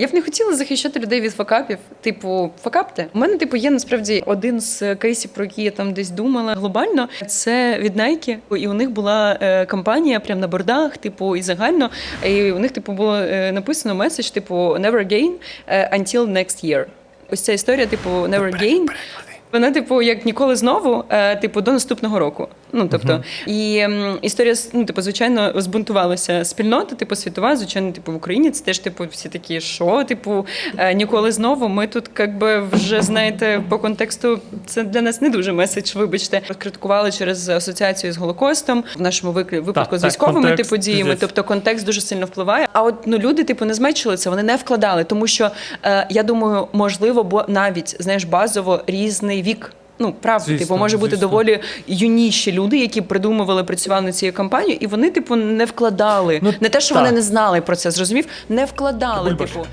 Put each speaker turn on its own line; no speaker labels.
Я б не хотіла захищати людей від факапів. Типу, факапте. У мене, типу, є насправді один з кейсів, про які я там десь думала глобально. Це від Nike. І у них була е, кампанія прямо на бордах, типу, і загально. І у них, типу, було е, написано меседж, типу, never again е, until next year. Ось ця історія, типу, never again. Вона, типу, як ніколи знову, е, типу, до наступного року. Ну тобто, і м, історія ну, типу, звичайно, збунтувалася спільнота, типу, світова, звичайно, типу, в Україні це теж типу всі такі, що, типу, е, ніколи знову. Ми тут, якби вже знаєте, по контексту це для нас не дуже меседж. Вибачте, розкриткували через асоціацію з Голокостом в нашому випадку з
так,
військовими
контекст,
типу діями. Тобто контекст дуже сильно впливає. А от ну люди, типу, не зменшили це, вони не вкладали, тому що е, я думаю, можливо, бо навіть знаєш базово різний вік. Ну, правда,
Звісно,
типу, може бути
звісно.
доволі юніші люди, які придумували, працювали над цією кампанією, і вони, типу, не вкладали.
Ну,
не те, що
так.
вони не знали про це, зрозумів, не вкладали, типу.